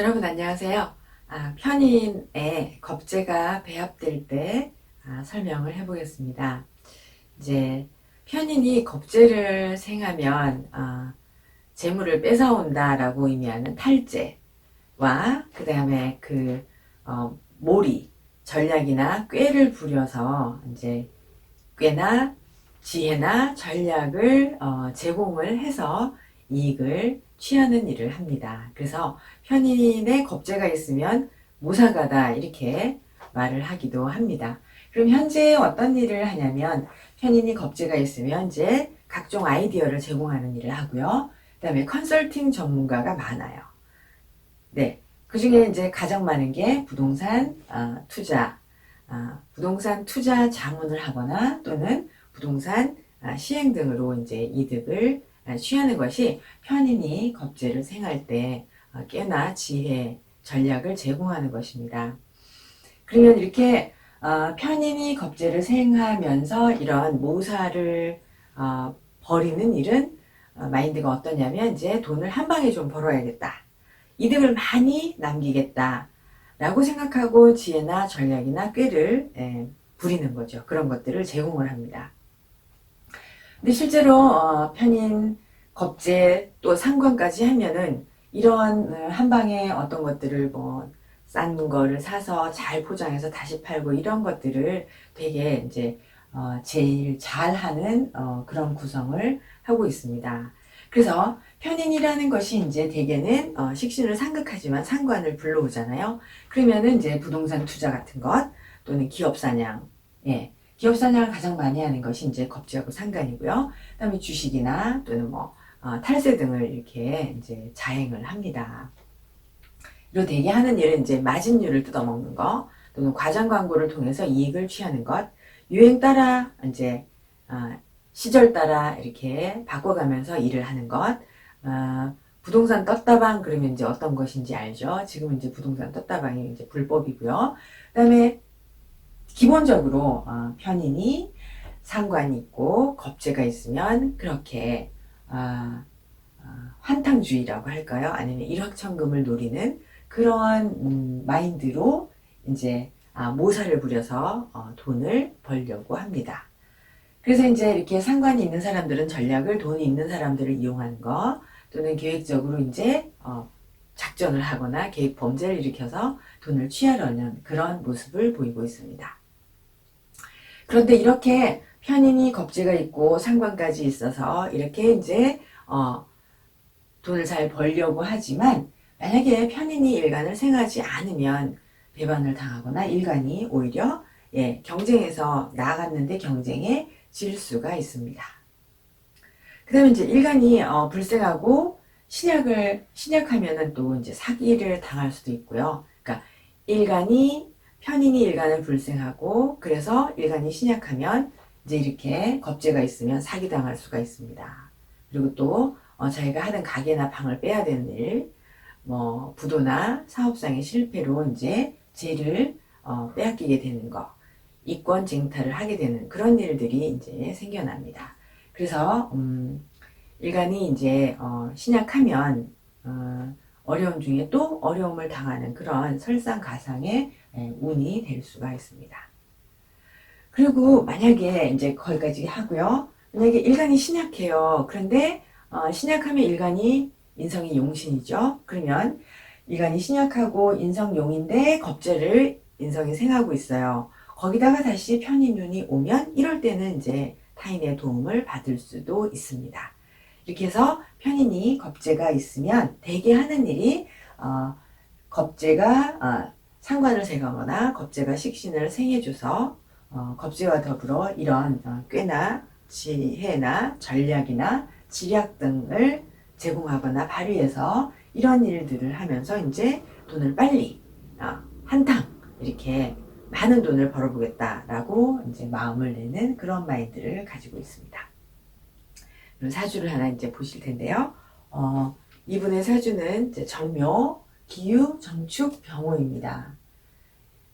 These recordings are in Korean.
여러분 안녕하세요. 아, 편인의 겁재가 배합될 때 아, 설명을 해보겠습니다. 이제 편인이 겁재를 생하면 아, 재물을 뺏어온다라고 의미하는 탈재와 그 다음에 그 어, 몰이 전략이나 꾀를 부려서 이제 꾀나 지혜나 전략을 어, 제공을 해서 이익을 취하는 일을 합니다. 그래서 편인의 겁재가 있으면 모사가다 이렇게 말을 하기도 합니다. 그럼 현재 어떤 일을 하냐면 편인이 겁재가 있으면 이제 각종 아이디어를 제공하는 일을 하고요. 그 다음에 컨설팅 전문가가 많아요. 네, 그 중에 이제 가장 많은 게 부동산 아, 투자, 아, 부동산 투자 자문을 하거나 또는 부동산 아, 시행 등으로 이제 이득을 아, 취하는 것이 편인이 겁재를 생할 때 어, 깨나 지혜, 전략을 제공하는 것입니다. 그러면 이렇게 어, 편인이 겁재를 생하면서 이런 모사를 어, 벌이는 일은 어, 마인드가 어떠냐면 이제 돈을 한 방에 좀 벌어야겠다. 이득을 많이 남기겠다. 라고 생각하고 지혜나 전략이나 꾀를 예, 부리는 거죠. 그런 것들을 제공을 합니다. 근데 실제로 어, 편인, 겁재 또 상관까지 하면은 이런 어, 한 방에 어떤 것들을 뭐 싼 거를 사서 잘 포장해서 다시 팔고 이런 것들을 되게 이제 어, 제일 잘하는 어, 그런 구성을 하고 있습니다. 그래서 편인이라는 것이 이제 대개는 어, 식신을 상극하지만 상관을 불러오잖아요. 그러면은 이제 부동산 투자 같은 것 또는 기업 사냥, 예, 기업 사냥을 가장 많이 하는 것이 이제 겁지하고 상관이고요. 그다음에 주식이나 또는 뭐 어, 탈세 등을 이렇게 이제 자행을 합니다. 이로 되게 하는 일은 이제 마진율을 뜯어먹는 거 또는 과장 광고를 통해서 이익을 취하는 것, 유행 따라 이제 어, 시절 따라 이렇게 바꿔가면서 일을 하는 것, 어, 부동산 떴다방 그러면 이제 어떤 것인지 알죠? 지금 이제 부동산 떴다방이 이제 불법이고요. 그다음에 기본적으로 어, 편인이 상관이 있고 겁재가 있으면 그렇게 아, 아, 환탕주의라고 할까요? 아니면 일확천금을 노리는 그러한 음, 마인드로 이제 아, 모사를 부려서 어, 돈을 벌려고 합니다. 그래서 이제 이렇게 상관이 있는 사람들은 전략을 돈이 있는 사람들을 이용하는 거 또는 계획적으로 이제 어, 작전을 하거나 계획 범죄를 일으켜서 돈을 취하려는 그런 모습을 보이고 있습니다. 그런데 이렇게 편인이 겁재가 있고 상관까지 있어서 이렇게 이제 어, 돈을 잘 벌려고 하지만 만약에 편인이 일간을 생하지 않으면 배반을 당하거나 일간이 오히려 예, 경쟁에서 나아갔는데 경쟁에 질 수가 있습니다. 그 다음에 이제 일간이 어, 불생하고 신약을 신약하면은 또 이제 사기를 당할 수도 있고요. 그러니까 일간이 편인이 일간을 불생하고 그래서 일간이 신약하면 이제 이렇게 겁재가 있으면 사기 당할 수가 있습니다. 그리고 또 어, 자기가 하는 가게나 방을 빼야 되는 일, 뭐 부도나 사업상의 실패로 이제 재를 어, 빼앗기게 되는 거, 이권 쟁탈을 하게 되는 그런 일들이 이제 생겨납니다. 그래서 음, 일간이 이제 어, 신약하면 어, 어려움 중에 또 어려움을 당하는 그런 설상가상의 예, 운이 될 수가 있습니다. 그리고 만약에 이제 거기까지 하고요. 만약에 일간이 신약해요. 그런데 어, 신약하면 일간이 인성이 용신이죠. 그러면 일간이 신약하고 인성 용인데 겁재를 인성이 생하고 있어요. 거기다가 다시 편인운이 오면 이럴 때는 이제 타인의 도움을 받을 수도 있습니다. 이렇게 해서 편인이 겁재가 있으면 대개 하는 일이 어, 겁재가 어, 상관을 세거나 겁재가 식신을 생해줘서 어, 겁재와 더불어 이런 어, 꾀나 지혜나 전략이나 지략 등을 제공하거나 발휘해서 이런 일들을 하면서 이제 돈을 빨리 어, 한탕 이렇게 많은 돈을 벌어보겠다라고 이제 마음을 내는 그런 마인드를 가지고 있습니다. 사주를 하나 이제 보실 텐데요. 어, 이분의 사주는 정묘, 기유, 정축, 병호입니다.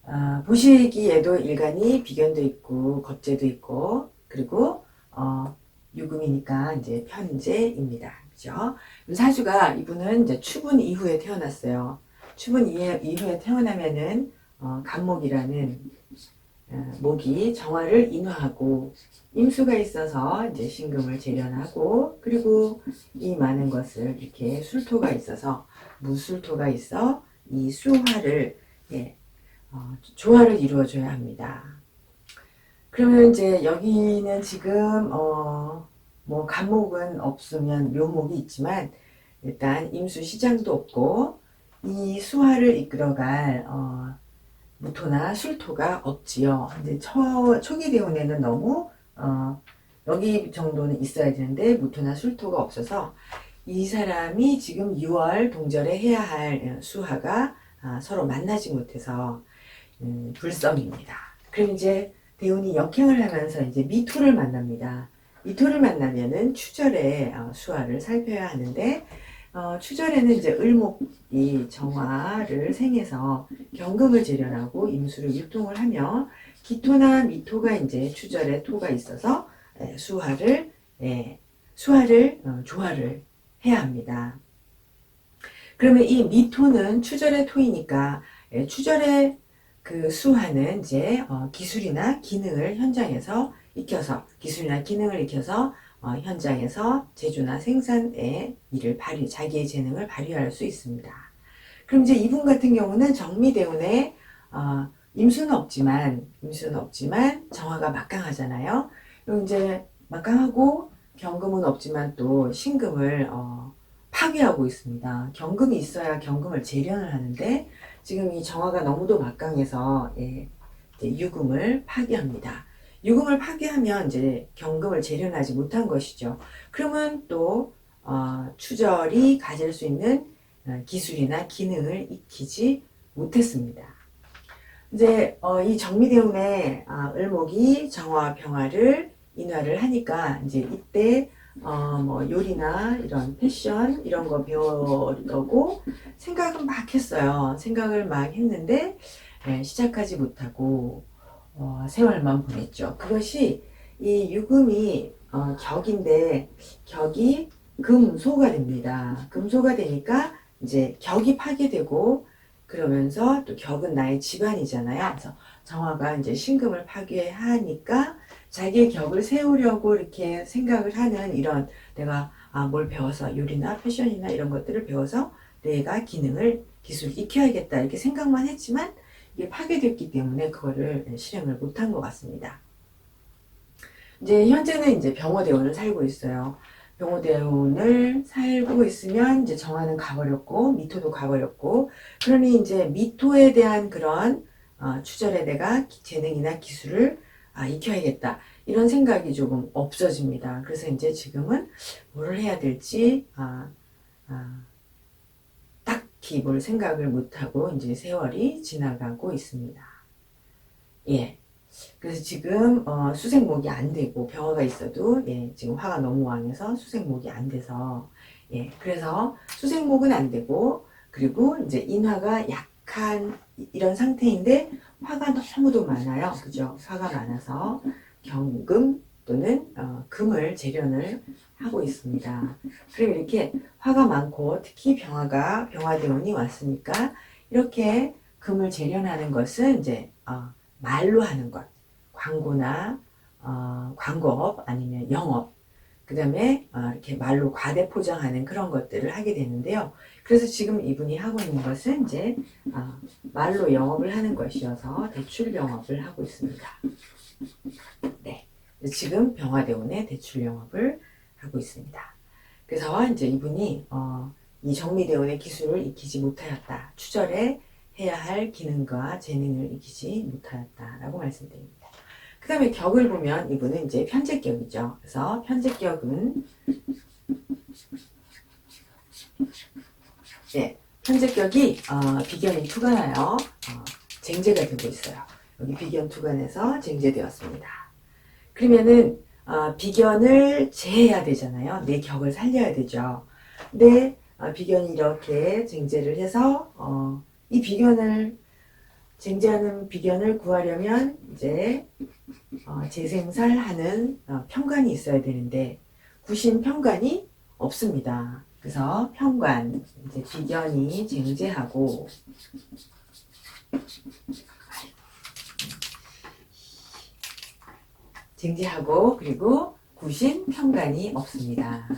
어, 보시기에도 일간이 비견도 있고 겁재도 있고 그리고 어, 유금이니까 이제 편제입니다. 그죠? 사주가 이분은 이제 추분 이후에 태어났어요. 추분 이후에, 태어나면은 어, 간목이라는 어, 목이 정화를 인화하고 임수가 있어서 이제 신금을 재련하고 그리고 이 많은 것을 이렇게 술토가 있어서 무술토가 있어 이 수화를 예, 어, 조화를 이루어줘야 합니다. 그러면 이제 여기는 지금 어, 뭐 간목은 없으면 묘목이 있지만 일단 임수 시장도 없고 이 수화를 이끌어갈 어, 무토나 술토가 없지요. 근데 초, 초기 대운에는 너무 어, 여기 정도는 있어야 되는데 무토나 술토가 없어서 이 사람이 지금 6월 동절에 해야 할 수화가 아, 서로 만나지 못해서 음, 불성입니다. 그럼 이제 대운이 역행을 하면서 이제 미토를 만납니다. 미토를 만나면은 추절의 어, 수화를 살펴야 하는데 어, 추절에는 이제 을목이 정화를 생해서 경금을 재련하고 임수를 유통을 하며 기토나 미토가 이제 추절에 토가 있어서 예, 수화를 예, 수화를 어, 조화를 해야 합니다. 그러면 이 미토는 추절의 토이니까 예, 추절의 그 수화는 이제 어, 기술이나 기능을 현장에서 익혀서 기술이나 기능을 익혀서 어, 현장에서 제조나 생산의 일을 발휘, 자기의 재능을 발휘할 수 있습니다. 그럼 이제 이분 같은 경우는 정미대운에 어, 임수는 없지만 임수는 없지만 정화가 막강하잖아요. 그럼 이제 막강하고 경금은 없지만 또 신금을 어, 파괴하고 있습니다. 경금이 있어야 경금을 재련을 하는데 지금 이 정화가 너무도 막강해서 예, 유금을 파괴합니다. 유금을 파괴하면 이제 경금을 재련하지 못한 것이죠. 그러면 또 어, 추절이 가질 수 있는 어, 기술이나 기능을 익히지 못했습니다. 이제 어, 이 정미대운의 아, 을목이 정화 병화를 인화를 하니까 이제 이때 어, 뭐 요리나 이런 패션 이런 거 배우려고 생각을 막 했어요. 생각을 막 했는데 예, 시작하지 못하고 어, 세월만 보냈죠. 그것이 이 유금이 어, 격인데 격이 금소가 됩니다. 금소가 되니까 이제 격이 파괴되고 그러면서 또 격은 나의 집안이잖아요. 그래서 정화가 이제 신금을 파괴하니까 자기의 격을 세우려고 이렇게 생각을 하는 이런 내가 아, 뭘 배워서 요리나 패션이나 이런 것들을 배워서 내가 기능을 기술 익혀야겠다 이렇게 생각만 했지만 파괴됐기 때문에 그거를 실행을 못한 것 같습니다. 이제 현재는 이제 병호대원을 살고 있어요. 병호대원을 살고 있으면 이제 정화는 가버렸고 미토도 가버렸고 그러니 이제 미토에 대한 그런 어, 추절에 내가 기- 재능이나 기술을 아, 익혀야겠다 이런 생각이 조금 없어집니다. 그래서 이제 지금은 뭘 해야 될지 아, 아, 뭘 생각을 못하고 이제 세월이 지나가고 있습니다. 예. 그래서 지금 어, 수생목이 안 되고 병화가 있어도 예, 지금 화가 너무 왕해서 수생목이 안 돼서 예, 그래서 수생목은 안 되고 그리고 이제 인화가 약한 이- 이런 상태인데 화가 너무도 많아요. 그죠? 화가 많아서 경금 또는 어, 금을 재련을 하고 있습니다. 그럼 이렇게 화가 많고 특히 병화가 병화대운이 왔으니까 이렇게 금을 재련하는 것은 이제 어, 말로 하는 것, 광고나 어, 광고업 아니면 영업, 그 다음에 어, 이렇게 말로 과대 포장하는 그런 것들을 하게 되는데요. 그래서 지금 이분이 하고 있는 것은 이제 어, 말로 영업을 하는 것이어서 대출 영업을 하고 있습니다. 네, 지금 병화대운의 대출 영업을 하고 있습니다. 그래서 이제 이분이 어, 이 정미대운의 기술을 익히지 못하였다. 추절에 해야 할 기능과 재능을 익히지 못하였다라고 말씀드립니다. 그 다음에 격을 보면 이분은 이제 편제격이죠. 그래서 편제격은 네, 편제격이 어, 비견이 투간하여 어, 쟁제가 되고 있어요. 여기 비견 투간에서 쟁제되었습니다. 그러면은 어, 비견을 제해야 되잖아요. 내 격을 살려야 되죠. 근데 어, 비견이 이렇게 쟁제를 해서 어, 이 비견을 쟁제하는 비견을 구하려면 이제 어, 재생살하는 어, 평관이 있어야 되는데 구신 평관이 없습니다. 그래서 편관, 이제 비견이 쟁제하고 쟁제하고 그리고 구신 편관이 없습니다.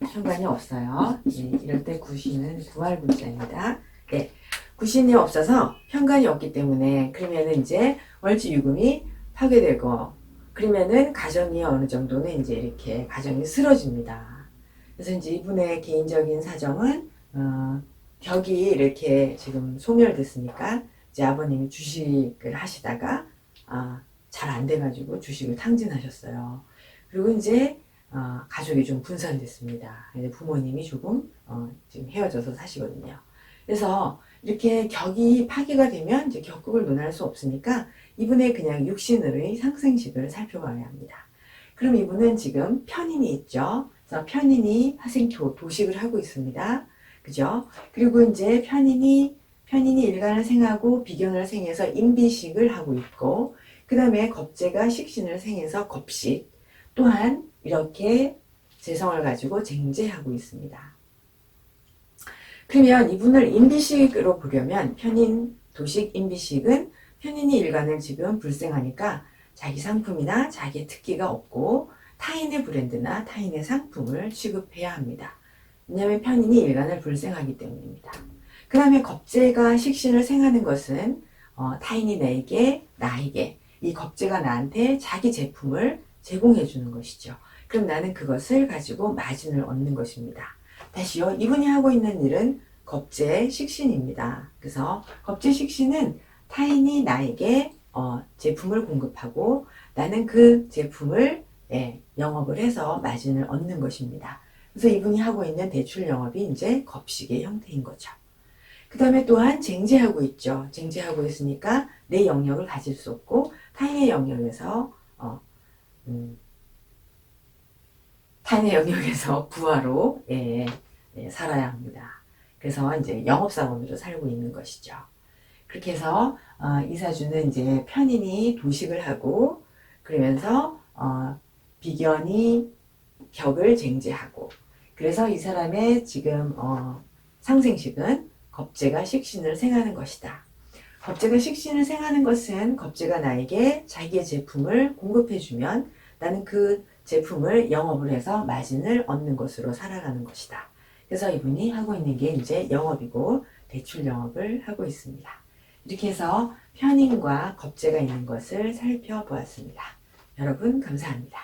편관이 없어요. 예, 이럴 때 구신은 부활 문자입니다. 네, 구신이 없어서 편관이 없기 때문에 그러면은 이제 월지 유금이 파괴되고 그러면은 가정이 어느 정도는 이제 이렇게 가정이 쓰러집니다. 그래서 이제 이분의 개인적인 사정은 어, 벽이 이렇게 지금 소멸됐으니까 이제 아버님이 주식을 하시다가 아, 잘 안 돼가지고 주식을 탕진하셨어요. 그리고 이제 어, 가족이 좀 분산됐습니다. 부모님이 조금 어, 지금 헤어져서 사시거든요. 그래서 이렇게 격이 파괴가 되면 이제 격국을 논할 수 없으니까 이분의 그냥 육신의 상생식을 살펴봐야 합니다. 그럼 이분은 지금 편인이 있죠. 그래서 편인이 화생토 도식을 하고 있습니다. 그죠? 그리고 이제 편인이 편인이 일간을 생하고 비견을 생해서 인비식을 하고 있고 그 다음에 겁재가 식신을 생해서 겁식 또한 이렇게 재성을 가지고 쟁제하고 있습니다. 그러면 이분을 인비식으로 보려면 편인 도식 인비식은 편인이 일간을 지금 불생하니까 자기 상품이나 자기의 특기가 없고 타인의 브랜드나 타인의 상품을 취급해야 합니다. 왜냐하면 편인이 일간을 불생하기 때문입니다. 그 다음에 겁재가 식신을 생하는 것은 어, 타인이 내게 나에게 이 겁재가 나한테 자기 제품을 제공해 주는 것이죠. 그럼 나는 그것을 가지고 마진을 얻는 것입니다. 다시요. 이분이 하고 있는 일은 겁재 식신입니다. 그래서 겁재 식신은 타인이 나에게 어, 제품을 공급하고 나는 그 제품을 예, 영업을 해서 마진을 얻는 것입니다. 그래서 이분이 하고 있는 대출 영업이 이제 겁식의 형태인 거죠. 그 다음에 또한 쟁제하고 있죠. 쟁제하고 있으니까 내 영역을 가질 수 없고 타인의 영역에서 어, 음, 타인의 영역에서 부하로 예, 예, 살아야 합니다. 그래서 이제 영업사원으로 살고 있는 것이죠. 그렇게 해서 어, 이사주는 이제 편인이 도식을 하고 그러면서 어, 비견이 격을 쟁제하고 그래서 이 사람의 지금 어, 상생식은 겁재가 식신을 생하는 것이다. 겁재가 식신을 생하는 것은 겁재가 나에게 자기의 제품을 공급해주면 나는 그 제품을 영업을 해서 마진을 얻는 것으로 살아가는 것이다. 그래서 이분이 하고 있는 게 이제 영업이고 대출 영업을 하고 있습니다. 이렇게 해서 편인과 겁재가 있는 것을 살펴보았습니다. 여러분 감사합니다.